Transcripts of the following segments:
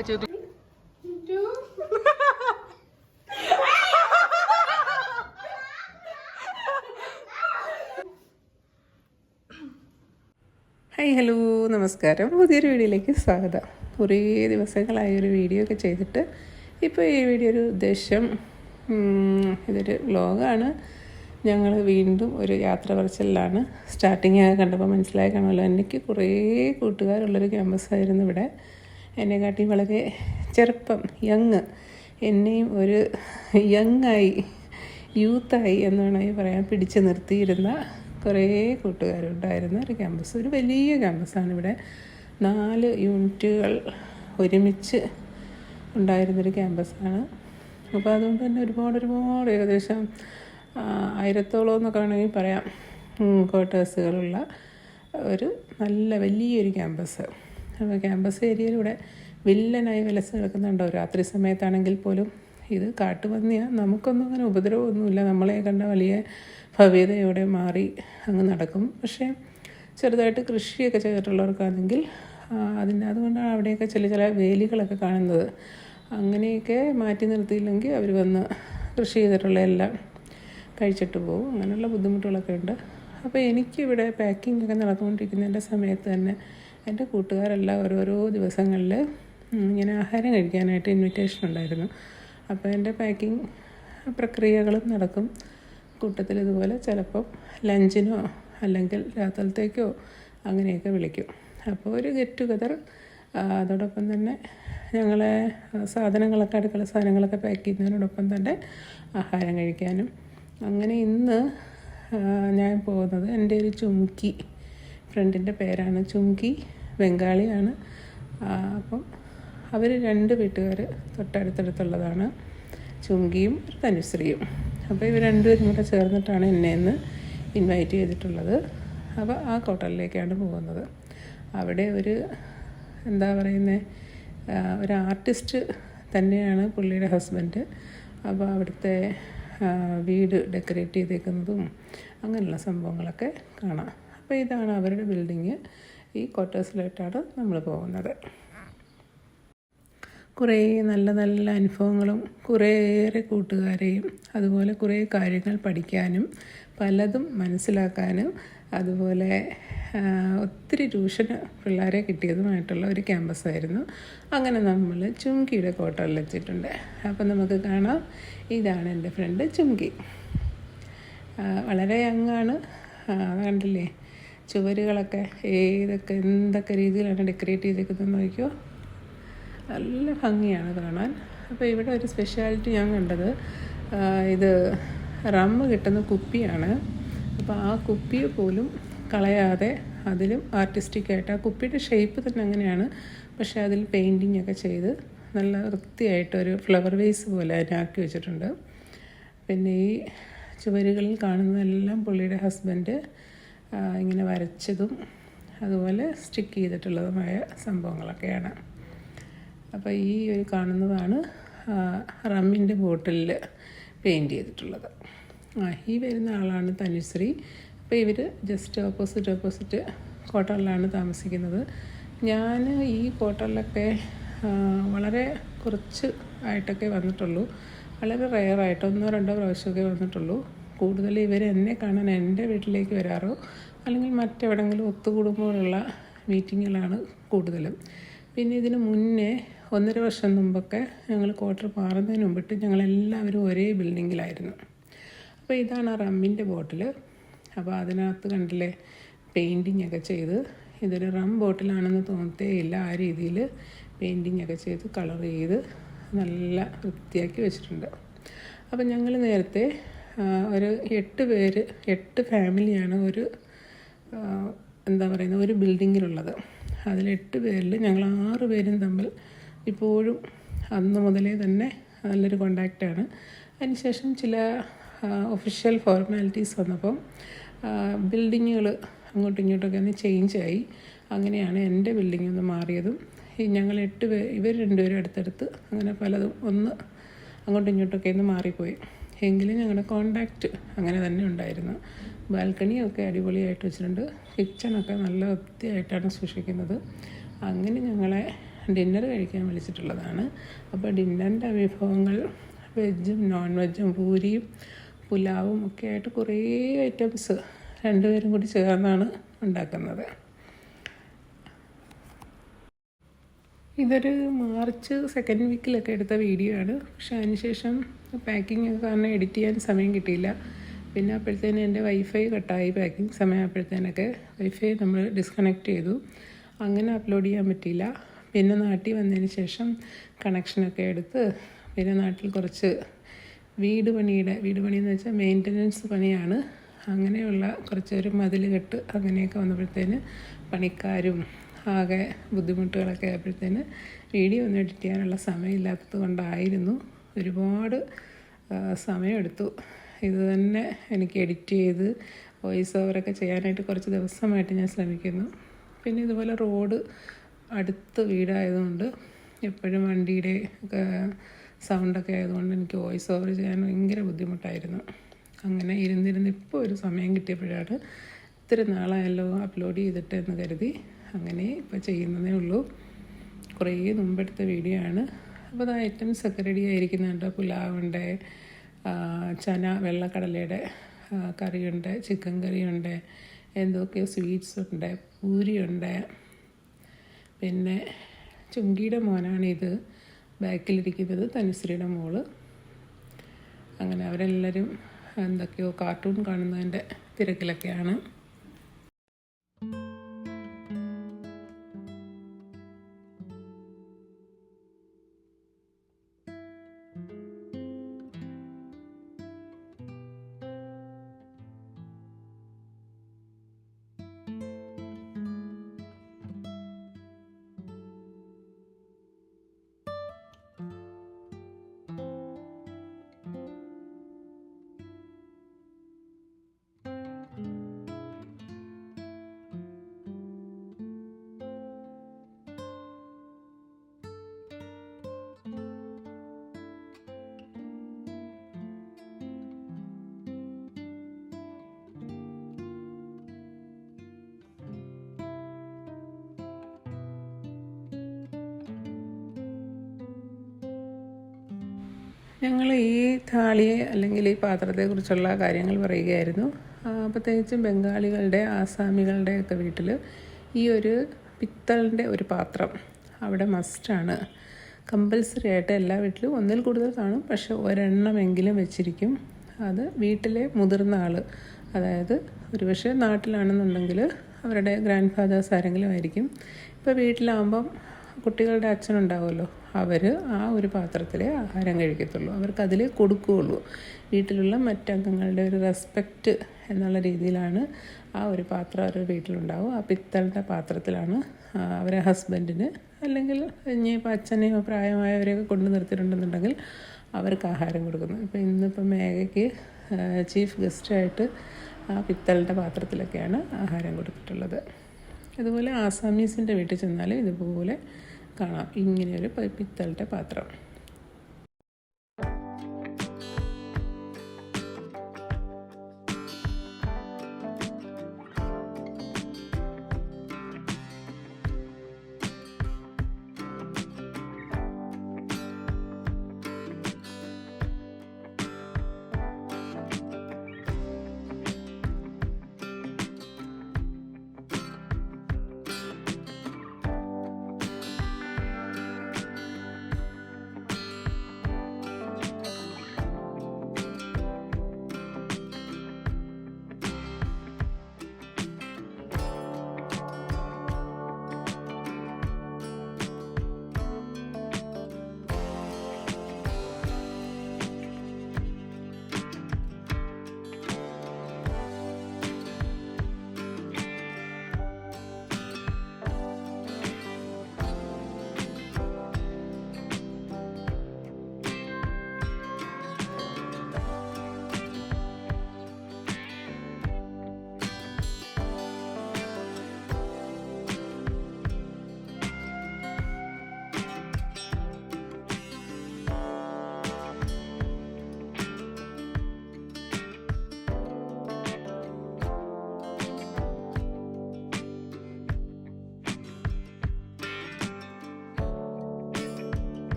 Hi hello നമസ്കാരം. പുതിയൊരു വീഡിയോയിലേക്ക് സ്വാഗതം. കുറേ ദിവസങ്ങളായി ഒരു വീഡിയോ ഒക്കെ ചെയ്തിട്ട് ഇപ്പോൾ ഈ വീഡിയോ ഒരു ഉദ്ദേശം ഇതൊരു വ്ലോഗാണ് ഞങ്ങൾ വീണ്ടും ഒരു യാത്ര പറച്ചിലാണ് സ്റ്റാർട്ടിങ് കണ്ടപ്പോൾ മനസ്സിലായി കാണുമല്ലോ. എനിക്ക് കുറേ കൂട്ടുകാരുള്ളൊരു ക്യാമ്പസായിരുന്നു ഇവിടെ. എന്നെക്കാട്ടി വളരെ ചെറുപ്പം യങ് എന്നെയും ഒരു യങ്ങായി യൂത്തായി എന്ന് വേണമെങ്കിൽ പറയാൻ പിടിച്ചു നിർത്തിയിരുന്ന കുറേ കൂട്ടുകാരുണ്ടായിരുന്ന. ഒരു ക്യാമ്പസ് ഒരു വലിയ ക്യാമ്പസാണ് ഇവിടെ. നാല് യൂണിറ്റുകൾ ഒരുമിച്ച് ഉണ്ടായിരുന്നൊരു ക്യാമ്പസാണ് അപ്പോൾ അതുകൊണ്ട് തന്നെ ഒരുപാട് ഒരുപാട് ഏകദേശം ആയിരത്തോളം എന്നൊക്കെ വേണമെങ്കിൽ പറയാം. ക്വാർട്ടേഴ്സുകളുള്ള ഒരു നല്ല വലിയൊരു ക്യാമ്പസ് ക്യാമ്പസ് ഏരിയയിലൂടെ വില്ലനായി വിലസ് കിടക്കുന്നുണ്ടോ രാത്രി സമയത്താണെങ്കിൽ പോലും ഇത് കാട്ടുപന്നിയാണ് നമുക്കൊന്നും അങ്ങനെ ഉപദ്രവമൊന്നുമില്ല. നമ്മളെ കണ്ട വലിയ ഭവ്യതയോടെ മാറി അങ്ങ് നടക്കും. പക്ഷേ ചെറുതായിട്ട് കൃഷിയൊക്കെ ചെയ്തിട്ടുള്ളവർക്കാണെങ്കിൽ അതിന്റെ അതുകൊണ്ടാണ് അവിടെയൊക്കെ ചില ചില വേലികളൊക്കെ കാണുന്നത്. അങ്ങനെയൊക്കെ മാറ്റി നിർത്തിയില്ലെങ്കിൽ അവർ വന്ന് കൃഷി ചെയ്തിട്ടുള്ള എല്ലാം കഴിച്ചിട്ട് പോകും അങ്ങനെയുള്ള ബുദ്ധിമുട്ടുകളൊക്കെ ഉണ്ട്. അപ്പോൾ എനിക്കിവിടെ പാക്കിംഗ് ഒക്കെ നടന്നുകൊണ്ടിരിക്കുന്നതിന്റെ സമയത്ത് തന്നെ എന്റെ കൂട്ടുകാരെല്ലാം ഓരോരോ ദിവസങ്ങളിൽ ഇങ്ങനെ ആഹാരം കഴിക്കാനായിട്ട് ഇൻവിറ്റേഷൻ ഉണ്ടായിരുന്നു. അപ്പോൾ എന്റെ പാക്കിംഗ് പ്രക്രിയകളും നടക്കും. കൂട്ടത്തിൽ ഇതുപോലെ ചിലപ്പം ലഞ്ചിനോ അല്ലെങ്കിൽ രാത്രിത്തേക്കോ അങ്ങനെയൊക്കെ വിളിക്കും. അപ്പോൾ ഒരു ഗെറ്റ് ടുഗദർ അതോടൊപ്പം തന്നെ ഞങ്ങളെ സാധനങ്ങളൊക്കെ അടുക്കള സാധനങ്ങളൊക്കെ പാക്ക് ചെയ്യുന്നതിനോടൊപ്പം തന്നെ ആഹാരം കഴിക്കാനും. അങ്ങനെ ഇന്ന് ഞാൻ പോകുന്നത് എന്റെ ഒരു ചുംക്കി ഫ്രണ്ടിന്റെ പേരാണ് ചുങ്കി ബംഗാളിയാണ്. അപ്പം അവർ രണ്ട് വീട്ടുകാർ തൊട്ടടുത്തടുത്തുള്ളതാണ്. ചുങ്കിയും തനുശ്രീയും. അപ്പോൾ ഇവർ രണ്ടുപേരും കൂടെ ചേർന്നിട്ടാണ് എന്നെ ഇന്ന് ഇൻവൈറ്റ് ചെയ്തിട്ടുള്ളത്. അപ്പോൾ ആ ഹോട്ടലിലേക്കാണ് പോകുന്നത്. അവിടെ ഒരു എന്താ പറയുന്നത് ഒരു ആർട്ടിസ്റ്റ് തന്നെയാണ് പുള്ളിയുടെ ഹസ്ബൻഡ്. അപ്പോൾ അവിടുത്തെ വീട് ഡെക്കറേറ്റ് ചെയ്തേക്കുന്നതും അങ്ങനെയുള്ള സംഭവങ്ങളൊക്കെ കാണാം. അപ്പോൾ ഇതാണ് അവരുടെ ബിൽഡിങ്. ഈ ക്വാർട്ടേഴ്സിലായിട്ടാണ് നമ്മൾ പോകുന്നത്. കുറേ നല്ല നല്ല അനുഭവങ്ങളും കുറേയേറെ കൂട്ടുകാരെയും അതുപോലെ കുറേ കാര്യങ്ങൾ പഠിക്കാനും പലതും മനസ്സിലാക്കാനും അതുപോലെ ഒത്തിരി ട്യൂഷന് പിള്ളേരെ കിട്ടിയതുമായിട്ടുള്ള ഒരു ക്യാമ്പസായിരുന്നു. അങ്ങനെ നമ്മൾ ചുങ്കിയുടെ കോട്ടറിൽ എത്തിയിട്ടുണ്ട്. അപ്പം നമുക്ക് കാണാം. ഇതാണ് എന്റെ ഫ്രണ്ട് ചുങ്കി വളരെ യങ്ങാണ് കണ്ടില്ലേ? ചുവരുകളൊക്കെ ഏതൊക്കെ എന്തൊക്കെ രീതിയിലാണ് ഡെക്കറേറ്റ് ചെയ്തേക്കുന്നത് നോക്കിയോ നല്ല ഭംഗിയാണ് കാണാൻ. അപ്പോൾ ഇവിടെ ഒരു സ്പെഷ്യാലിറ്റി ഞാൻ കണ്ടത് ഇത് റമ്മ് കിട്ടുന്ന കുപ്പിയാണ്. അപ്പോൾ ആ കുപ്പിയെ പോലും കളയാതെ അതിലും ആർട്ടിസ്റ്റിക്കായിട്ട് ആ കുപ്പിയുടെ ഷേപ്പ് തന്നെ അങ്ങനെയാണ്. പക്ഷേ അതിൽ പെയിന്റിങ് ഒക്കെ ചെയ്ത് നല്ല വൃത്തിയായിട്ട് ഒരു ഫ്ലവർ വേസ് പോലെ അതിനാക്കി വെച്ചിട്ടുണ്ട്. പിന്നെ ഈ ചുവരുകളിൽ കാണുന്നതെല്ലാം പുള്ളിയുടെ ഹസ്ബൻഡ് ഇങ്ങനെ വരച്ചതും അതുപോലെ സ്റ്റിക്ക് ചെയ്തിട്ടുള്ളതുമായ സംഭവങ്ങളൊക്കെയാണ്. അപ്പോൾ ഈ ഒരു കാണുന്നതാണ് റമ്മിന്റെ ബോട്ടിലിൽ പെയിന്റ് ചെയ്തിട്ടുള്ളത്. ഈ വരുന്ന ആളാണ് തനുശ്രീ. അപ്പോൾ ഇവർ ജസ്റ്റ് ഓപ്പോസിറ്റ് ഓപ്പോസിറ്റ് ക്വാർട്ടറിലാണ് താമസിക്കുന്നത്. ഞാൻ ഈ ക്വാർട്ടറിലൊക്കെ വളരെ കുറച്ച് ആയിട്ടൊക്കെ വന്നിട്ടുള്ളൂ. വളരെ റെയറായിട്ട് ഒന്നോ രണ്ടോ പ്രാവശ്യമൊക്കെ വന്നിട്ടുള്ളൂ. കൂടുതൽ ഇവർ എന്നെ കാണാൻ എന്റെ വീട്ടിലേക്ക് വരാറോ? അല്ലെങ്കിൽ മറ്റെവിടെങ്കിലും ഒത്തുകൂടുമ്പോഴുള്ള മീറ്റിങ്ങുകളാണ് കൂടുതലും. പിന്നെ ഇതിന് മുന്നേ ഒന്നര വർഷം മുമ്പൊക്കെ ഞങ്ങൾ ക്വാർട്ടർ മാറുന്നതിന് മുമ്പിട്ട് ഞങ്ങളെല്ലാവരും ഒരേ ബിൽഡിങ്ങിലായിരുന്നു. അപ്പോൾ ഇതാണ് ആ റമ്മിന്റെ ബോട്ടിൽ അപ്പോൾ അതിനകത്ത് കണ്ടില്ലേ പെയിന്റിങ് ഒക്കെ ചെയ്ത്. ഇതൊരു റം ബോട്ടിലാണെന്ന് തോന്നത്തേയില്ല ആ രീതിയിൽ പെയിന്റിങ് ഒക്കെ ചെയ്ത് കളർ ചെയ്ത് നല്ല വൃത്തിയാക്കി വെച്ചിട്ടുണ്ട്. അപ്പം ഞങ്ങൾ നേരത്തെ ഒരു എട്ട് പേര് എട്ട് ഫാമിലിയാണ് ഒരു എന്താ പറയുന്നത് ഒരു ബിൽഡിങ്ങിലുള്ളത്. അതിൽ എട്ട് പേരിൽ ഞങ്ങൾ ആറ് പേരും തമ്മിൽ ഇപ്പോഴും അന്ന് മുതലേ തന്നെ നല്ലൊരു കോണ്ടാക്റ്റാണ് അതിനുശേഷം ചില ഒഫീഷ്യൽ ഫോർമാലിറ്റീസ് വന്നപ്പം ബിൽഡിങ്ങുകൾ അങ്ങോട്ടും ഇങ്ങോട്ടൊക്കെ ഒന്ന് ചേഞ്ച് ആയി. അങ്ങനെയാണ് എന്റെ ബിൽഡിംഗ് ഒന്ന് മാറിയതും. ഈ ഞങ്ങൾ എട്ട് പേർ ഇവർ രണ്ടുപേരും അടുത്തടുത്ത് അങ്ങനെ പലതും ഒന്ന് അങ്ങോട്ടും ഇങ്ങോട്ടൊക്കെ ഒന്ന് മാറിപ്പോയി. എങ്കിലും ഞങ്ങളുടെ കോണ്ടാക്റ്റ് അങ്ങനെ തന്നെ ഉണ്ടായിരുന്നു. ബാൽക്കണിയൊക്കെ അടിപൊളിയായിട്ട് വെച്ചിട്ടുണ്ട്. കിച്ചണൊക്കെ നല്ല വൃത്തിയായിട്ടാണ് സൂക്ഷിക്കുന്നത്. അങ്ങനെ ഞങ്ങളെ ഡിന്നർ കഴിക്കാൻ വിളിച്ചിട്ടുള്ളതാണ്. അപ്പോൾ ഡിന്നറിന്റെ വിഭവങ്ങൾ വെജും നോൺ വെജും പൂരിയും പുലാവും ഒക്കെ ആയിട്ട് കുറേ ഐറ്റംസ് രണ്ടുപേരും കൂടി ചേർന്നാണ് ഉണ്ടാക്കുന്നത്. ഇതൊരു മാർച്ച് സെക്കൻഡ് വീക്കിലൊക്കെ എടുത്ത വീഡിയോ ആണ്. പക്ഷെ അതിനുശേഷം ഒക്കെ കാരണം എഡിറ്റ് ചെയ്യാൻ സമയം കിട്ടിയില്ല. പിന്നെ അപ്പോഴത്തേനും എന്റെ വൈഫൈ കട്ടായി. പാക്കിംഗ് സമയമായപ്പോഴത്തേനൊക്കെ വൈഫൈ നമ്മൾ ഡിസ്കണക്ട് ചെയ്തു. അങ്ങനെ അപ്ലോഡ് ചെയ്യാൻ പറ്റിയില്ല. പിന്നെ നാട്ടിൽ വന്നതിന് ശേഷം കണക്ഷനൊക്കെ എടുത്ത് പിന്നെ നാട്ടിൽ കുറച്ച് വീട് പണിയുടെ വീട് പണി എന്ന് വെച്ചാൽ മെയിന്റനൻസ് പണിയാണ്. അങ്ങനെയുള്ള കുറച്ച് ഒരു മതിൽ കെട്ട് അങ്ങനെയൊക്കെ വന്നപ്പോഴത്തേന് പണിക്കാരും ആകെ ബുദ്ധിമുട്ടുകളൊക്കെ ആയപ്പോഴത്തേന് വീഡിയോ ഒന്നും എഡിറ്റ് ചെയ്യാനുള്ള സമയമില്ലാത്തത് കൊണ്ടായിരുന്നു. ഒരുപാട് സമയമെടുത്തു. ഇത് തന്നെ എനിക്ക് എഡിറ്റ് ചെയ്ത് വോയിസ് ഓവറൊക്കെ ചെയ്യാനായിട്ട് കുറച്ച് ദിവസമായിട്ട് ഞാൻ ശ്രമിക്കുന്നു. പിന്നെ ഇതുപോലെ റോഡ് അടുത്ത് വീടായതുകൊണ്ട് എപ്പോഴും വണ്ടിയുടെ ഒക്കെ സൗണ്ടൊക്കെ ആയതുകൊണ്ട് എനിക്ക് വോയിസ് ഓവർ ചെയ്യാൻ ഭയങ്കര ബുദ്ധിമുട്ടായിരുന്നു. അങ്ങനെ ഇരുന്നിരുന്ന് ഇപ്പോൾ ഒരു സമയം കിട്ടിയപ്പോഴാണ് ഇത്തിരി നാളായല്ലോ അപ്ലോഡ് ചെയ്തിട്ട് എന്ന് കരുതി. അങ്ങനെ ഇപ്പോൾ ചെയ്യുന്നതേ ഉള്ളൂ. കുറേ മുമ്പെടുത്ത വീഡിയോ ആണ്. അപ്പോൾ അത് ഐറ്റംസ് ഒക്കെ റെഡി ആയിരിക്കുന്നുണ്ട്. പുലാവുണ്ട് ചന വെള്ളക്കടലയുടെ കറിയുണ്ട് ചിക്കൻ കറിയുണ്ട് എന്തൊക്കെയോ സ്വീറ്റ്സ് ഉണ്ട് പൂരിയുണ്ട്. പിന്നെ ചുങ്കിയുടെ മോനാണിത്. ബാക്കിലിരിക്കുന്നത് തനുശ്രീയുടെ മോൾ. അങ്ങനെ അവരെല്ലാവരും എന്തൊക്കെയോ കാർട്ടൂൺ കാണുന്നതിന്റെ തിരക്കിലൊക്കെയാണ്. ഞങ്ങൾ ഈ താളിയെ അല്ലെങ്കിൽ ഈ പാത്രത്തെക്കുറിച്ചുള്ള കാര്യങ്ങൾ പറയുകയായിരുന്നു. പ്രത്യേകിച്ചും ബംഗാളികളുടെ ആസാമികളുടെ ഒക്കെ വീട്ടിൽ ഈ ഒരു പിത്തളിന്റെ ഒരു പാത്രം അവിടെ മസ്റ്റാണ് കമ്പൽസറി ആയിട്ട് എല്ലാ വീട്ടിലും ഒന്നിൽ കൂടുതൽ കാണും. പക്ഷെ ഒരെണ്ണമെങ്കിലും വെച്ചിരിക്കും. അത് വീട്ടിലെ മുതിർന്ന ആൾ അതായത് ഒരുപക്ഷെ നാട്ടിലാണെന്നുണ്ടെങ്കിൽ അവരുടെ ഗ്രാൻഡ് ഫാദേഴ്സ് ആരെങ്കിലും ആയിരിക്കും. ഇപ്പോൾ വീട്ടിലാകുമ്പം കുട്ടികളുടെ അച്ഛനുണ്ടാവുമല്ലോ അവർ ആ ഒരു പാത്രത്തിലെ ആഹാരം കഴിക്കത്തുള്ളൂ. അവർക്ക് അതിൽ കൊടുക്കുകയുള്ളൂ. വീട്ടിലുള്ള മറ്റംഗങ്ങളുടെ ഒരു റെസ്പെക്റ്റ് എന്നുള്ള രീതിയിലാണ് ആ ഒരു പാത്രം അവരുടെ വീട്ടിലുണ്ടാവും ആ പിത്തളിന്റെ പാത്രത്തിലാണ് അവരെ ഹസ്ബൻഡിന് അല്ലെങ്കിൽ ഇനിയിപ്പോൾ അച്ഛനെയോ പ്രായമായവരെയൊക്കെ കൊണ്ടു നിർത്തിയിട്ടുണ്ടെന്നുണ്ടെങ്കിൽ അവർക്ക് ആഹാരം കൊടുക്കുന്നു. ഇപ്പോൾ ഇന്നിപ്പോൾ മേഘയ്ക്ക് ചീഫ് ഗസ്റ്റായിട്ട് ആ പിത്തളിന്റെ പാത്രത്തിലൊക്കെയാണ് ആഹാരം കൊടുത്തിട്ടുള്ളത്. അതുപോലെ ആസാമീസിന്റെ വീട്ടിൽ ചെന്നാൽ ഇതുപോലെ കാണാം. ഇങ്ങനെയൊരു പിത്തളുടെ പാത്രം.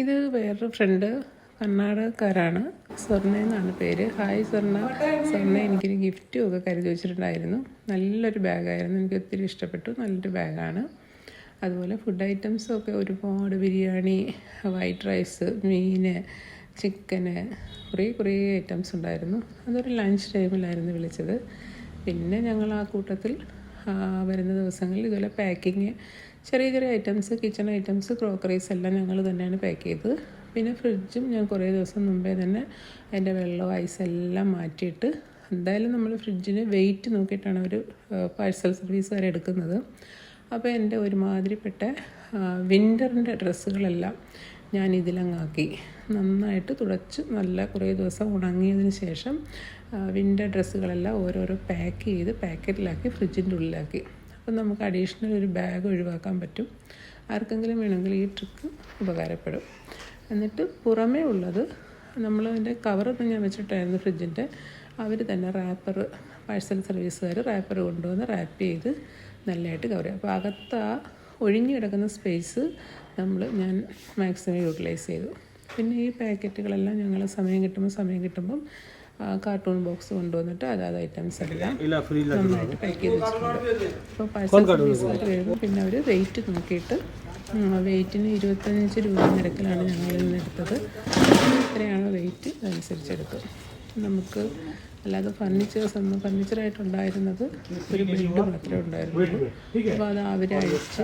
ഇത് വേറൊരു ഫ്രണ്ട് കർണാടകക്കാരാണ് സ്വർണ എന്നാണ് പേര്. ഹായ് സ്വർണ. സ്വർണ എനിക്കൊരു ഗിഫ്റ്റും ഒക്കെ കരുതി വെച്ചിട്ടുണ്ടായിരുന്നു. നല്ലൊരു ബാഗായിരുന്നു എനിക്ക് ഒത്തിരി ഇഷ്ടപ്പെട്ടു. നല്ലൊരു ബാഗാണ് അതുപോലെ ഫുഡ് ഐറ്റംസൊക്കെ ഒരുപാട്. ബിരിയാണി വൈറ്റ് റൈസ് മീൻ ചിക്കന് കുറേ കുറേ ഐറ്റംസ് ഉണ്ടായിരുന്നു. അതൊരു ലഞ്ച് ടൈമിലായിരുന്നു വിളിച്ചത്. പിന്നെ ഞങ്ങൾ ആ കൂട്ടത്തിൽ വരുന്ന ദിവസങ്ങളിൽ ഇതുപോലെ പാക്കിങ് ചെറിയ ചെറിയ ഐറ്റംസ് കിച്ചൺ ഐറ്റംസ് ക്രോക്കറീസ് എല്ലാം ഞങ്ങൾ തന്നെയാണ് പാക്ക് ചെയ്തത്. പിന്നെ ഫ്രിഡ്ജും ഞാൻ കുറേ ദിവസം മുമ്പേ തന്നെ അതിന്റെ വെള്ളവും ഐസ് എല്ലാം മാറ്റിയിട്ട് എന്തായാലും നമ്മൾ ഫ്രിഡ്ജിന് വെയിറ്റ് നോക്കിയിട്ടാണ് ഒരു പാഴ്സൽ സർവീസ് വരെ എടുക്കുന്നത്. അപ്പോൾ എന്റെ ഒരുമാതിരിപ്പെട്ട വിന്ററിന്റെ ഡ്രസ്സുകളെല്ലാം ഞാൻ ഇതിലങ്ങാക്കി. നന്നായിട്ട് തുടച്ച് നല്ല കുറേ ദിവസം ഉണങ്ങിയതിന് ശേഷം വിന്റർ ഡ്രസ്സുകളെല്ലാം ഓരോരോ പാക്ക് ചെയ്ത് പാക്കറ്റിലാക്കി ഫ്രിഡ്ജിന്റെ ഉള്ളിലാക്കി. അപ്പം നമുക്ക് അഡീഷണൽ ഒരു ബാഗ് ഒഴിവാക്കാൻ പറ്റും. ആർക്കെങ്കിലും വേണമെങ്കിൽ ഈ ട്രിക്ക് ഉപകാരപ്പെടും. എന്നിട്ട് പുറമേ ഉള്ളത് നമ്മൾ അതിന്റെ കവറൊന്നും ഞാൻ വെച്ചിട്ടായിരുന്നു ഫ്രിഡ്ജിന്റെ അവർ തന്നെ റാപ്പർ പാഴ്സൽ സർവീസുകാർ റാപ്പർ കൊണ്ടുവന്ന് റാപ്പ് ചെയ്ത് നല്ലതായിട്ട് കവർ ചെയ്യും. അപ്പോൾ അകത്ത് ആ ഒഴിഞ്ഞു കിടക്കുന്ന സ്പേസ് നമ്മൾ ഞാൻ മാക്സിമം യൂട്ടിലൈസ് ചെയ്തു. പിന്നെ ഈ പാക്കറ്റുകളെല്ലാം ഞങ്ങൾ സമയം കിട്ടുമ്പോൾ സമയം കിട്ടുമ്പം കാർട്ടൂൺ ബോക്സ് കൊണ്ടുവന്നിട്ട് അതാത് ഐറ്റംസ് എല്ലാം നന്നായിട്ട് പാക്ക് ചെയ്ത് വെച്ചിട്ടുണ്ട്. പിന്നെ അവർ റേറ്റ് നോക്കിയിട്ട് വെയിറ്റിന് ഇരുപത്തഞ്ച് രൂപ നിരക്കിലാണ് ഞങ്ങൾ ഇന്ന് എടുത്തത്. ഇത്രയാണ് റേറ്റ് അനുസരിച്ചെടുത്തത് നമുക്ക് അല്ലാതെ ഫർണിച്ചേഴ്സ് ഒന്ന് ഫർണിച്ചറായിട്ടുണ്ടായിരുന്നത് ഒരു ബെഡ് മാത്രമേ ഉണ്ടായിരുന്നുള്ളൂ. അപ്പോൾ അത് അവരഴിച്ച്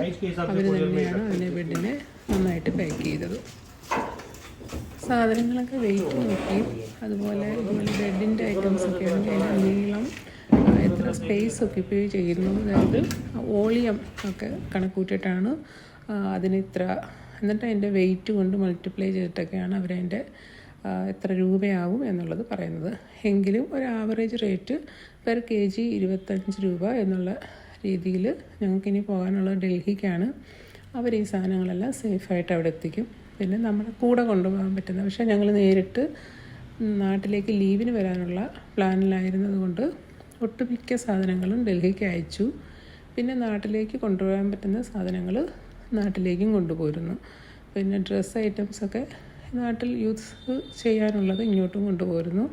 അവർ തന്നെയാണ് അതിനെ ബെഡിനെ നന്നായിട്ട് പാക്ക് ചെയ്തത്. സാധനങ്ങളൊക്കെ വെയിറ്റ് നോക്കി. അതുപോലെ ഇതുപോലെ ബെഡിന്റെ ഐറ്റംസ് ഒക്കെ ആണെങ്കിൽ അതിന്റെ നീളം എത്ര സ്പേസ് ഒക്യുപ്പൈ ചെയ്യുന്നു. അതായത് വോളിയം ഒക്കെ കണക്കൂട്ടിയിട്ടാണ് അതിന് ഇത്ര എന്നിട്ട് അതിന്റെ വെയിറ്റ് കൊണ്ട് മൾട്ടിപ്ലൈ ചെയ്തിട്ടൊക്കെയാണ് അവരതിന്റെ എത്ര രൂപയാവും എന്നുള്ളത് പറയുന്നത്. എങ്കിലും ഒരു average rate per K G ഇരുപത്തഞ്ച് രൂപ എന്നുള്ള രീതിയിൽ ഞങ്ങൾക്കിനി പോകാനുള്ള ഡൽഹിക്കാണ്. അവർ ഈ സാധനങ്ങളെല്ലാം സേഫായിട്ട് അവിടെ എത്തിക്കും. പിന്നെ നമ്മുടെ കൂടെ കൊണ്ടുപോകാൻ പറ്റുന്ന. പക്ഷേ ഞങ്ങൾ നേരിട്ട് നാട്ടിലേക്ക് ലീവിന് വരാനുള്ള പ്ലാനിലായിരുന്നത് കൊണ്ട് ഒട്ടുമിക്ക സാധനങ്ങളും ഡൽഹിക്ക് അയച്ചു. പിന്നെ നാട്ടിലേക്ക് കൊണ്ടുപോകാൻ പറ്റുന്ന സാധനങ്ങൾ നാട്ടിലേക്കും കൊണ്ടുപോരുന്നു. പിന്നെ ഡ്രസ്സ് ഐറ്റംസൊക്കെ നാട്ടിൽ യൂസ് ചെയ്യാനുള്ളത് ഇങ്ങോട്ടും കൊണ്ടുപോരുന്നു.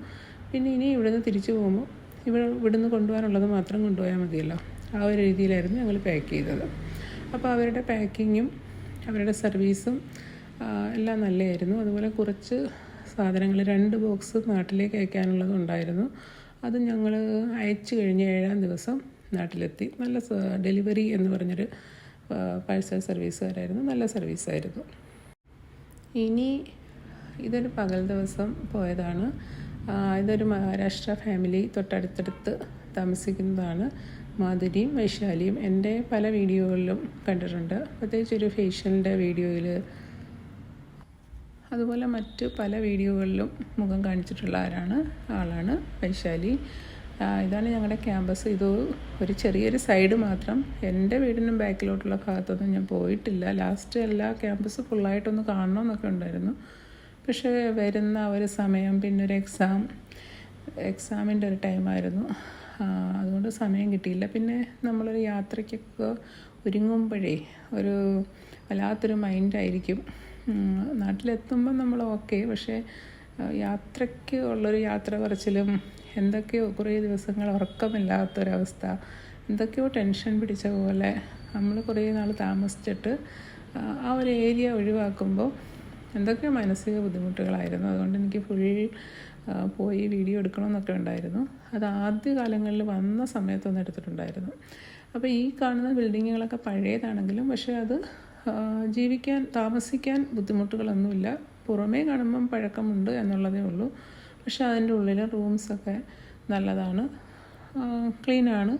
പിന്നെ ഇനി ഇവിടുന്ന് തിരിച്ചു പോകുമ്പോൾ ഇവിടെ ഇവിടുന്ന് കൊണ്ടുപോകാനുള്ളത് മാത്രം കൊണ്ടുപോയാൽ മതിയല്ലോ. ആ ഒരു രീതിയിലായിരുന്നു ഞങ്ങൾ പാക്ക് ചെയ്തത്. അപ്പോൾ അവരുടെ പാക്കിങ്ങും അവരുടെ സർവീസും എല്ലാം നല്ലതായിരുന്നു. അതുപോലെ കുറച്ച് സാധനങ്ങൾ രണ്ട് ബോക്സ് നാട്ടിലേക്ക് അയക്കാനുള്ളത് ഉണ്ടായിരുന്നു. അത് ഞങ്ങൾ അയച്ചു കഴിഞ്ഞ് ഏഴാം ദിവസം നാട്ടിലെത്തി. നല്ല ഡെലിവറി എന്ന് പറഞ്ഞൊരു പാഴ്സൽ സർവീസുകാരായിരുന്നു. നല്ല സർവീസായിരുന്നു. ഇനി ഇതൊരു പകൽ ദിവസം പോയതാണ്. ഇതൊരു മഹാരാഷ്ട്ര ഫാമിലി തൊട്ടടുത്തടുത്ത് താമസിക്കുന്നതാണ്. മാധുരിയും വൈശാലിയും എന്റെ പല വീഡിയോകളിലും കണ്ടിട്ടുണ്ട്. പ്രത്യേകിച്ച് ഒരു ഫേഷ്യലിന്റെ വീഡിയോയിൽ അതുപോലെ മറ്റ് പല വീഡിയോകളിലും മുഖം കാണിച്ചിട്ടുള്ള ആരാണ്? ആളാണ് വൈശാലി. ഇതാണ് ഞങ്ങളുടെ ക്യാമ്പസ്. ഇത് ഒരു ചെറിയൊരു സൈഡ് മാത്രം. എന്റെ വീടിനും ബാക്കിലോട്ടുള്ള ഭാഗത്തൊന്നും ഞാൻ പോയിട്ടില്ല. ലാസ്റ്റ് എല്ലാ ക്യാമ്പസ് ഫുള്ളായിട്ടൊന്ന് കാണണമെന്നൊക്കെ ഉണ്ടായിരുന്നു. പക്ഷേ വരുന്ന ഒരു സമയം പിന്നെ ഒരു എക്സാം എക്സാമിന്റെ ഒരു ടൈമായിരുന്നു അതുകൊണ്ട് സമയം കിട്ടിയില്ല. പിന്നെ നമ്മളൊരു യാത്രയ്ക്കൊക്കെ ഒരുങ്ങുമ്പോഴേ ഒരു വല്ലാത്തൊരു മൈൻഡായിരിക്കും നാട്ടിലെത്തുമ്പോൾ നമ്മൾ ഓക്കെ. പക്ഷേ യാത്രയ്ക്ക് ഉള്ളൊരു യാത്ര പറച്ചിലും എന്തൊക്കെയോ കുറേ ദിവസങ്ങൾ ഉറക്കമില്ലാത്തൊരവസ്ഥ എന്തൊക്കെയോ ടെൻഷൻ പിടിച്ച പോലെ നമ്മൾ കുറേ നാൾ താമസിച്ചിട്ട് ആ, ഒരു ഏരിയ ഒഴിവാക്കുമ്പോൾ എന്തൊക്കെയോ മാനസിക ബുദ്ധിമുട്ടുകളായിരുന്നു. അതുകൊണ്ട് എനിക്ക് ഫുൾ പോയി വീഡിയോ എടുക്കണമെന്നൊക്കെ ഉണ്ടായിരുന്നു. അത് ആദ്യ കാലങ്ങളിൽ വന്ന സമയത്തൊന്നും എടുത്തിട്ടുണ്ടായിരുന്നു. അപ്പോൾ ഈ കാണുന്ന ബിൽഡിങ്ങുകളൊക്കെ പഴയതാണെങ്കിലും പക്ഷേ അത് ജീവിക്കാൻ താമസിക്കാൻ ബുദ്ധിമുട്ടുകളൊന്നുമില്ല. പുറമേ കാണുമ്പം പഴക്കമുണ്ട് എന്നുള്ളതേ ഉള്ളൂ. പക്ഷേ അതിന്റെ ഉള്ളിൽ റൂംസൊക്കെ നല്ലതാണ്. ക്ലീനാണ്.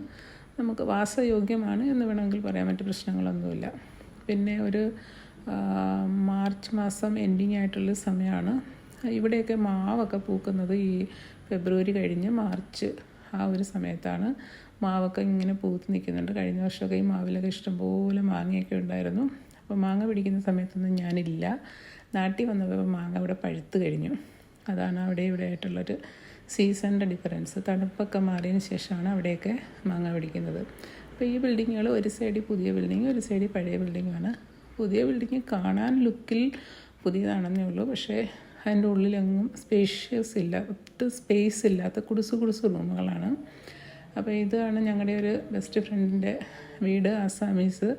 നമുക്ക് വാസയോഗ്യമാണ് എന്ന് വേണമെങ്കിൽ പറയാൻ മറ്റു പ്രശ്നങ്ങളൊന്നുമില്ല. പിന്നെ ഒരു മാർച്ച് മാസം എൻഡിങ് ആയിട്ടുള്ള സമയമാണ്. ഇവിടെയൊക്കെ മാവൊക്കെ പൂക്കുന്നത് ഈ ഫെബ്രുവരി കഴിഞ്ഞ് മാർച്ച് ആ ഒരു സമയത്താണ്. മാവൊക്കെ ഇങ്ങനെ പൂത്ത് നിൽക്കുന്നുണ്ട്. കഴിഞ്ഞ വർഷമൊക്കെ ഈ മാവിലൊക്കെ ഇഷ്ടംപോലെ മാങ്ങയൊക്കെ ഉണ്ടായിരുന്നു. അപ്പോൾ മാങ്ങ പിടിക്കുന്ന സമയത്തൊന്നും ഞാനില്ല. നാട്ടിൽ വന്നപ്പോൾ മാങ്ങ ഇവിടെ പഴുത്ത് കഴിഞ്ഞു. അതാണ് അവിടെ ഇവിടെ ആയിട്ടുള്ളൊരു സീസണിന്റെ ഡിഫറൻസ്. തണുപ്പൊക്കെ മാറിയതിന് ശേഷമാണ് അവിടെയൊക്കെ മാങ്ങ പിടിക്കുന്നത്. അപ്പോൾ ഈ ബിൽഡിങ്ങുകൾ ഒരു സൈഡിൽ പുതിയ ബിൽഡിങ് ഒരു സൈഡിൽ പഴയ ബിൽഡിങ്ങാണ്. പുതിയ ബിൽഡിങ് കാണാൻ ലുക്കിൽ പുതിയതാണെന്നേ ഉള്ളൂ. പക്ഷേ അതിന്റെ ഉള്ളിലെങ്ങും സ്പേഷ്യസ് ഇല്ല ഒട്ടും സ്പേസ് ഇല്ലാത്ത കുടുസ് കുടുസ് റൂമുകളാണ്. അപ്പോൾ ഇതാണ് ഞങ്ങളുടെ ഒരു ബെസ്റ്റ് ഫ്രണ്ടിന്റെ വീട് ആസാമീസ്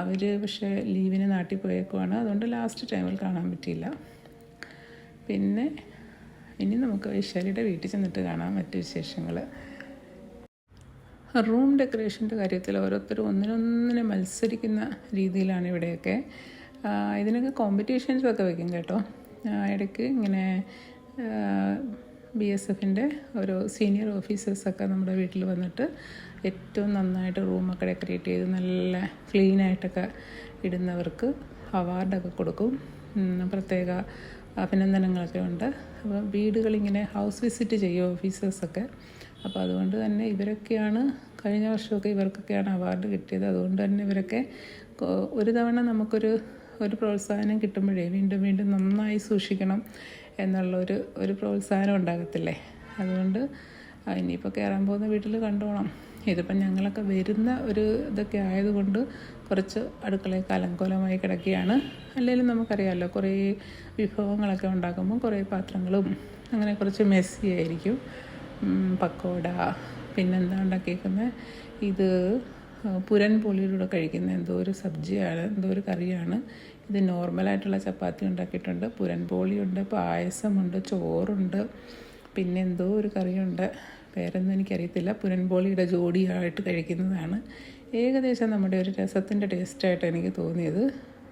അവർ പക്ഷേ ലീവിന് നാട്ടിൽ പോയേക്കുവാണ്. അതുകൊണ്ട് ലാസ്റ്റ് ടൈമിൽ കാണാൻ പറ്റിയില്ല. പിന്നെ ഇനി നമുക്ക് വൈശാലിയുടെ വീട്ടിൽ ചെന്നിട്ട് കാണാം മറ്റു വിശേഷങ്ങൾ റൂം ഡെക്കറേഷന്റെ കാര്യത്തിൽ ഓരോരുത്തരും ഒന്നിനൊന്നിനെ മത്സരിക്കുന്ന രീതിയിലാണ് ഇവിടെയൊക്കെ. ഇതിനൊക്കെ കോമ്പറ്റീഷൻസ് ഒക്കെ വെക്കും കേട്ടോ. ഇടയ്ക്ക് ഇങ്ങനെ ബി എസ് എഫിന്റെ ഓരോ സീനിയർ ഓഫീസേഴ്സൊക്കെ നമ്മുടെ വീട്ടിൽ വന്നിട്ട് ഏറ്റവും നന്നായിട്ട് റൂമൊക്കെ ഡെക്കറേറ്റ് ചെയ്ത് നല്ല ക്ലീനായിട്ടൊക്കെ ഇടുന്നവർക്ക് അവാർഡൊക്കെ കൊടുക്കും. പ്രത്യേക അഭിനന്ദനങ്ങളൊക്കെ ഉണ്ട്. അപ്പോൾ വീടുകളിങ്ങനെ ഹൗസ് വിസിറ്റ് ചെയ്യും ഓഫീസേഴ്സൊക്കെ. അപ്പോൾ അതുകൊണ്ട് തന്നെ ഇവരൊക്കെയാണ് കഴിഞ്ഞ വർഷമൊക്കെ ഇവർക്കൊക്കെയാണ് അവാർഡ് കിട്ടിയത്. അതുകൊണ്ട് തന്നെ ഇവരൊക്കെ ഒരു തവണ നമുക്കൊരു ഒരു പ്രോത്സാഹനം കിട്ടുമ്പോഴേ വീണ്ടും വീണ്ടും നന്നായി സൂക്ഷിക്കണം എന്നുള്ള ഒരു ഒരു പ്രോത്സാഹനം ഉണ്ടാകത്തില്ലേ? അതുകൊണ്ട് ഇനിയിപ്പോൾ കയറാൻ പോകുന്ന വീട്ടിൽ കണ്ടോണം. ഇതിപ്പം ഞങ്ങളൊക്കെ വരുന്ന ഒരു ഇതൊക്കെ ആയതുകൊണ്ട് കുറച്ച് അടുക്കളയിൽ കലങ്കോലമായി കിടക്കുകയാണ്. അല്ലെങ്കിലും നമുക്കറിയാമല്ലോ കുറേ വിഭവങ്ങളൊക്കെ ഉണ്ടാക്കുമ്പോൾ കുറേ പാത്രങ്ങളും അങ്ങനെ കുറച്ച് മെസ്സി ആയിരിക്കും. പക്കോട പിന്നെന്താ ഇത് പുരൻ പൊളിയിലൂടെ കഴിക്കുന്ന എന്തോ ഒരു സബ്ജിയാണ് എന്തോ ഒരു കറിയാണ്. ഇത് നോർമലായിട്ടുള്ള ചപ്പാത്തി ഉണ്ടാക്കിയിട്ടുണ്ട്. പുരൻ പോളിയുണ്ട് പായസമുണ്ട് ചോറുണ്ട് പിന്നെ എന്തോ ഒരു കറിയുണ്ട്. പേരൊന്നും എനിക്കറിയത്തില്ല. പുരൻപോളിയുടെ ജോഡിയായിട്ട് കഴിക്കുന്നതാണ്. ഏകദേശം നമ്മുടെ ഒരു രസത്തിന്റെ ടേസ്റ്റായിട്ട് എനിക്ക് തോന്നിയത്.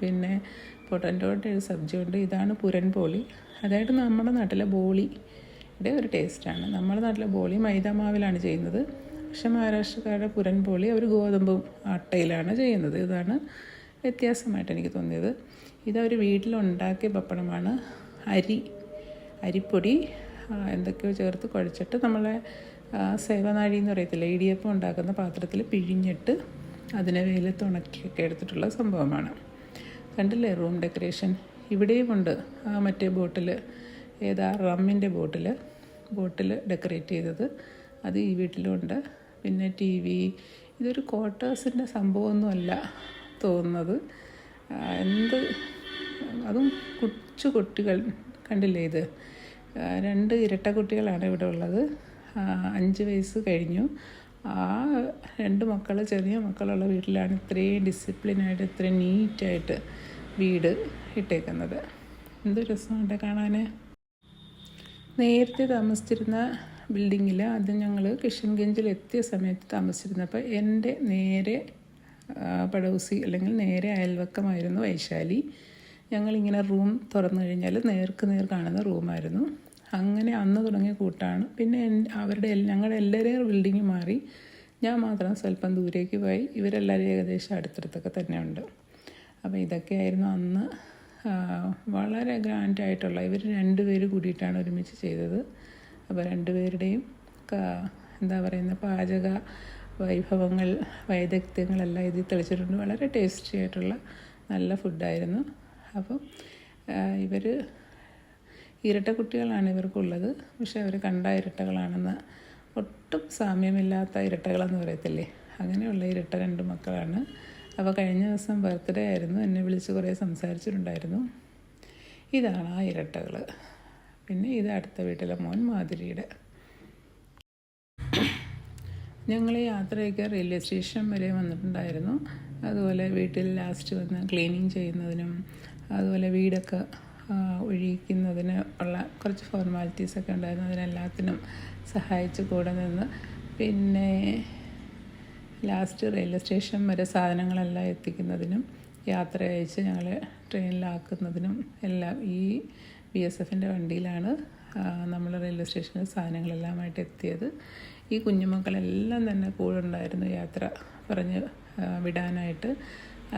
പിന്നെ പൊട്ടന്റോട്ട് ഒരു സബ്ജി ഉണ്ട് ഇതാണ് പുരൻപോളി അതായത് നമ്മുടെ നാട്ടിലെ ബോളിയുടെ ഒരു ടേസ്റ്റാണ് നമ്മുടെ നാട്ടിലെ ബോളി മൈദാമാവിലാണ് ചെയ്യുന്നത്. പക്ഷെ മഹാരാഷ്ട്രക്കാരുടെ പുരൻപോളി അവർ ഗോതമ്പ് ആട്ടയിലാണ് ചെയ്യുന്നത്. ഇതാണ് വ്യത്യാസമായിട്ട് എനിക്ക് തോന്നിയത്. ഇതവർ വീട്ടിലുണ്ടാക്കിയ പപ്പടമാണ്. അരി അരിപ്പൊടി എന്തൊക്കെയോ ചേർത്ത് കുഴച്ചിട്ട് നമ്മളെ സേവനാഴി എന്ന് പറയത്തില്ല? ഇടിയപ്പം ഉണ്ടാക്കുന്ന പാത്രത്തിൽ പിഴിഞ്ഞിട്ട് അതിനെ വെയിലത്ത് ഉണക്കിയൊക്കെ എടുത്തിട്ടുള്ള സംഭവമാണ്. കണ്ടില്ലേ റൂം ഡെക്കറേഷൻ? ഇവിടെയും ഉണ്ട്. ആ മറ്റേ ബോട്ടിൽ ഏതാ റമ്മിന്റെ ബോട്ടിൽ ബോട്ടിൽ ഡെക്കറേറ്റ് ചെയ്തത്. അത് ഈ വീട്ടിലുണ്ട്. പിന്നെ ടി വി. ഇതൊരു ക്വാർട്ടേഴ്സിന്റെ സംഭവമൊന്നുമല്ല തോന്നുന്നത്. എന്ത് അതും കൊച്ചു കുട്ടികൾ കണ്ടില്ലേ ഇത്? രണ്ട് ഇരട്ട കുട്ടികളാണ് ഇവിടെ ഉള്ളത്. അഞ്ച് വയസ്സ് കഴിഞ്ഞു. ആ രണ്ട് മക്കൾ ചെറിയ മക്കളുള്ള വീട്ടിലാണ് ഇത്രയും ഡിസിപ്ലിനായിട്ട് ഇത്രയും നീറ്റായിട്ട് വീട് ഇട്ടേക്കുന്നത്. എന്ത് രസമുണ്ട് കാണാൻ നേരത്തെ താമസിച്ചിരുന്ന ബിൽഡിങ്ങിൽ അത് ഞങ്ങൾ കിഷൻഗഞ്ചിൽ എത്തിയ സമയത്ത് താമസിച്ചിരുന്നപ്പോൾ എന്റെ നേരെ പടവുസി അല്ലെങ്കിൽ നേരെ അയൽവക്കമായിരുന്നു വൈശാലി. ഞങ്ങളിങ്ങനെ റൂം തുറന്നു കഴിഞ്ഞാൽ നേർക്ക് നേർ കാണുന്ന റൂമായിരുന്നു. അങ്ങനെ അന്ന് തുടങ്ങിയ കൂട്ടാണ്. പിന്നെ അവരുടെ ഞങ്ങളുടെ എല്ലാവരെയും ബിൽഡിങ് മാറി ഞാൻ മാത്രം സ്വല്പം ദൂരേക്ക് പോയി. ഇവരെല്ലാവരും ഏകദേശം അടുത്തടുത്തൊക്കെ തന്നെ ഉണ്ട് അപ്പോൾ ഇതൊക്കെയായിരുന്നു അന്ന് വളരെ ഗ്രാൻഡായിട്ടുള്ള ഇവർ രണ്ടുപേര് കൂടിയിട്ടാണ് ഒരുമിച്ച് ചെയ്തത്. അപ്പോൾ രണ്ടുപേരുടെയും എന്താ പറയുന്ന പാചക വൈഭവങ്ങൾ വൈദഗ്ധ്യങ്ങളെല്ലാം ഇതിൽ തെളിച്ചിട്ടുണ്ട്. വളരെ ടേസ്റ്റി ആയിട്ടുള്ള നല്ല ഫുഡായിരുന്നു അപ്പം ഇവർ ഇരട്ട കുട്ടികളാണ് ഇവർക്കുള്ളത്. പക്ഷെ അവർ കണ്ട ഇരട്ടകളാണെന്ന് ഒട്ടും സാമ്യമില്ലാത്ത ഇരട്ടകളെന്ന് പറയത്തില്ലേ? അങ്ങനെയുള്ള ഇരട്ട രണ്ട് മക്കളാണ്. അപ്പോൾ കഴിഞ്ഞ ദിവസം ബർത്ത്ഡേ ആയിരുന്നു. എന്നെ വിളിച്ച് കുറേ സംസാരിച്ചിട്ടുണ്ടായിരുന്നു. ഇതാണ് ആ ഇരട്ടകൾ പിന്നെ ഇത് അടുത്ത വീട്ടിലെ മോൻ മാതിരിയുടെ ഞങ്ങൾ യാത്രയൊക്കെ റെയിൽവേ സ്റ്റേഷൻ വരെ വന്നിട്ടുണ്ടായിരുന്നു. അതുപോലെ വീട്ടിൽ ലാസ്റ്റ് വന്ന് ക്ലീനിങ് ചെയ്യുന്നതിനും അതുപോലെ വീടൊക്കെ ഒഴിക്കുന്നതിന് ഉള്ള കുറച്ച് ഫോർമാലിറ്റീസൊക്കെ ഉണ്ടായിരുന്നു. അതിനെല്ലാത്തിനും സഹായിച്ച് കൂടെ നിന്ന്. പിന്നെ ലാസ്റ്റ് റെയിൽവേ സ്റ്റേഷൻ വരെ സാധനങ്ങളെല്ലാം എത്തിക്കുന്നതിനും യാത്ര അയച്ച് ഞങ്ങൾ ട്രെയിനിലാക്കുന്നതിനും എല്ലാം ഈ ബി എസ് എഫിന്റെ വണ്ടിയിലാണ് നമ്മൾ റെയിൽവേ സ്റ്റേഷനിൽ സാധനങ്ങളെല്ലാമായിട്ട് എത്തിയത്. ഈ കുഞ്ഞുമക്കളെല്ലാം തന്നെ കൂടെ ഉണ്ടായിരുന്നു യാത്ര പറഞ്ഞ് വിടാനായിട്ട്.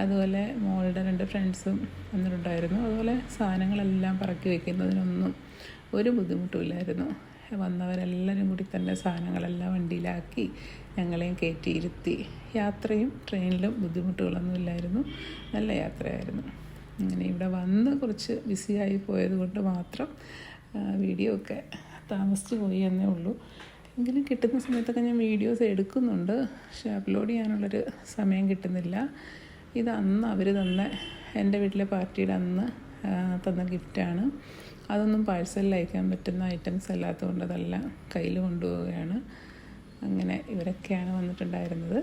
അതുപോലെ മോളുടെ രണ്ട് ഫ്രണ്ട്സും വന്നിട്ടുണ്ടായിരുന്നു അതുപോലെ സാധനങ്ങളെല്ലാം പറക്കി വെക്കുന്നതിനൊന്നും ഒരു ബുദ്ധിമുട്ടുമില്ലായിരുന്നു. വന്നവരെല്ലാവരും കൂടി തന്നെ സാധനങ്ങളെല്ലാം വണ്ടിയിലാക്കി ഞങ്ങളെയും കയറ്റിയിരുത്തി. യാത്രയും ട്രെയിനിലും ബുദ്ധിമുട്ടുകളൊന്നുമില്ലായിരുന്നു. നല്ല യാത്രയായിരുന്നു. അങ്ങനെ ഇവിടെ വന്ന് കുറച്ച് ബിസിയായി പോയത് കൊണ്ട് മാത്രം വീഡിയോ ഒക്കെ താമസിച്ച് പോയി എന്നേ ഉള്ളൂ. എങ്കിലും കിട്ടുന്ന സമയത്തൊക്കെ ഞാൻ വീഡിയോസ് എടുക്കുന്നുണ്ട്. പക്ഷേ അപ്ലോഡ് ചെയ്യാനുള്ളൊരു സമയം കിട്ടുന്നില്ല. ഇത് അന്ന് അവർ തന്ന എന്റെ വീട്ടിലെ പാർട്ടിയുടെ അന്ന് തന്ന ഗിഫ്റ്റാണ്. അതൊന്നും പാഴ്സലിൽ അയക്കാൻ പറ്റുന്ന ഐറ്റംസ് അല്ലാത്തതുകൊണ്ട് അതെല്ലാം കയ്യിൽ കൊണ്ടുപോവുകയാണ്. അങ്ങനെ ഇവരൊക്കെയാണ് വന്നിട്ടുണ്ടായിരുന്നത്.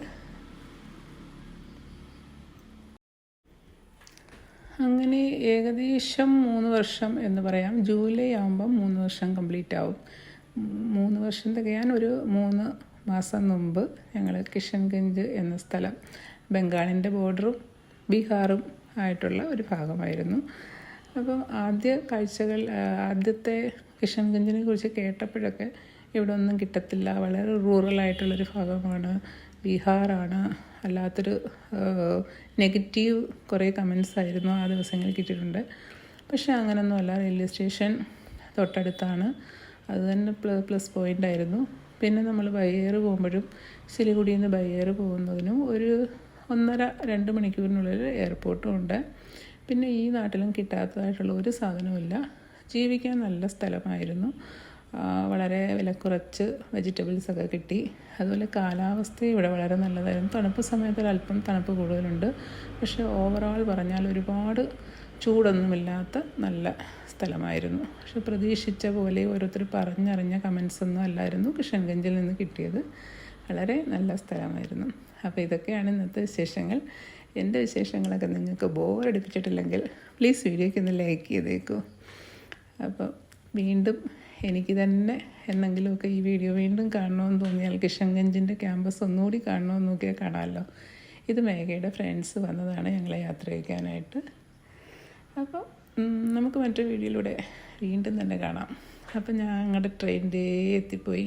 അങ്ങനെ ഏകദേശം മൂന്ന് വർഷം എന്ന് പറയാം. ജൂലൈ ആകുമ്പം മൂന്ന് വർഷം കംപ്ലീറ്റ് ആവും. മൂന്ന് വർഷം തികയാൻ ഒരു മൂന്ന് മാസം മുമ്പ് ഞങ്ങൾ കിഷൻഗഞ്ച് എന്ന സ്ഥലം ബംഗാളിന്റെ ബോർഡറും ബീഹാറും ആയിട്ടുള്ള ഒരു ഭാഗമായിരുന്നു. അപ്പം ആദ്യ കാഴ്ചകൾ ആദ്യത്തെ കിഷൻഗഞ്ചിനെ കുറിച്ച് കേട്ടപ്പോഴൊക്കെ ഇവിടെ ഒന്നും കിട്ടത്തില്ല. വളരെ റൂറലായിട്ടുള്ളൊരു ഭാഗമാണ്. ബീഹാറാണ്. അല്ലാത്തൊരു നെഗറ്റീവ് കുറേ കമൻസ് ആയിരുന്നു ആ ദിവസങ്ങളിൽ കിട്ടിയിട്ടുണ്ട്. പക്ഷേ അങ്ങനൊന്നുമല്ല. റെയിൽവേ സ്റ്റേഷൻ തൊട്ടടുത്താണ്. അത് തന്നെ പ്ല- പ്ലസ് പോയിന്റ് ആയിരുന്നു. പിന്നെ നമ്മൾ ബയ്യേറ് പോകുമ്പോഴും സിലിഗുഡിയിൽ നിന്ന് ബയ്യേറ് പോകുന്നതിനും ഒരു ഒന്നര രണ്ട് മണിക്കൂറിനുള്ളിൽ എയർപോർട്ടും ഉണ്ട് പിന്നെ ഈ നാട്ടിലും കിട്ടാത്തതായിട്ടുള്ള ഒരു സാധനവുമില്ല. ജീവിക്കാൻ നല്ല സ്ഥലമായിരുന്നു. വളരെ വില കുറച്ച് വെജിറ്റബിൾസ് ഒക്കെ കിട്ടി. അതുപോലെ കാലാവസ്ഥ ഇവിടെ വളരെ നല്ലതായിരുന്നു. തണുപ്പ് സമയത്ത് അല്പം തണുപ്പ് കൂടുതലുണ്ട്. പക്ഷേ ഓവറോൾ പറഞ്ഞാൽ ഒരുപാട് ചൂടൊന്നുമില്ലാത്ത നല്ല സ്ഥലമായിരുന്നു. പക്ഷെ പ്രതീക്ഷിച്ച പോലെ ഓരോരുത്തർ പറഞ്ഞറിഞ്ഞ കമൻസ് ഒന്നും അല്ലായിരുന്നു. കിഷൻഗഞ്ചിൽ നിന്ന് കിട്ടിയത്. വളരെ നല്ല സ്ഥലമായിരുന്നു. അപ്പോൾ ഇതൊക്കെയാണ് ഇന്നത്തെ വിശേഷങ്ങൾ. എന്റെ വിശേഷങ്ങളൊക്കെ നിങ്ങൾക്ക് ബോറടിപ്പിച്ചിട്ടില്ലെങ്കിൽ പ്ലീസ് വീഡിയോയ്ക്ക് ഒന്ന് ലൈക്ക് ചെയ്തേക്കൂ. അപ്പോൾ വീണ്ടും എനിക്ക് തന്നെ എന്നെങ്കിലുമൊക്കെ ഈ വീഡിയോ വീണ്ടും കാണണമെന്ന് തോന്നിയാൽ കിഷൻഗഞ്ചിന്റെ ക്യാമ്പസ് ഒന്നുകൂടി കാണണമെന്ന് നോക്കിയാൽ കാണാമല്ലോ. ഇത് മേഘയുടെ ഫ്രണ്ട്സ് വന്നതാണ് ഞങ്ങളെ യാത്ര അയക്കാനായിട്ട് അപ്പോൾ നമുക്ക് മറ്റൊരു വീഡിയോയിലൂടെ വീണ്ടും തന്നെ കാണാം. അപ്പം ഞങ്ങളുടെ ട്രെയിനിന്റെ എത്തിപ്പോയി.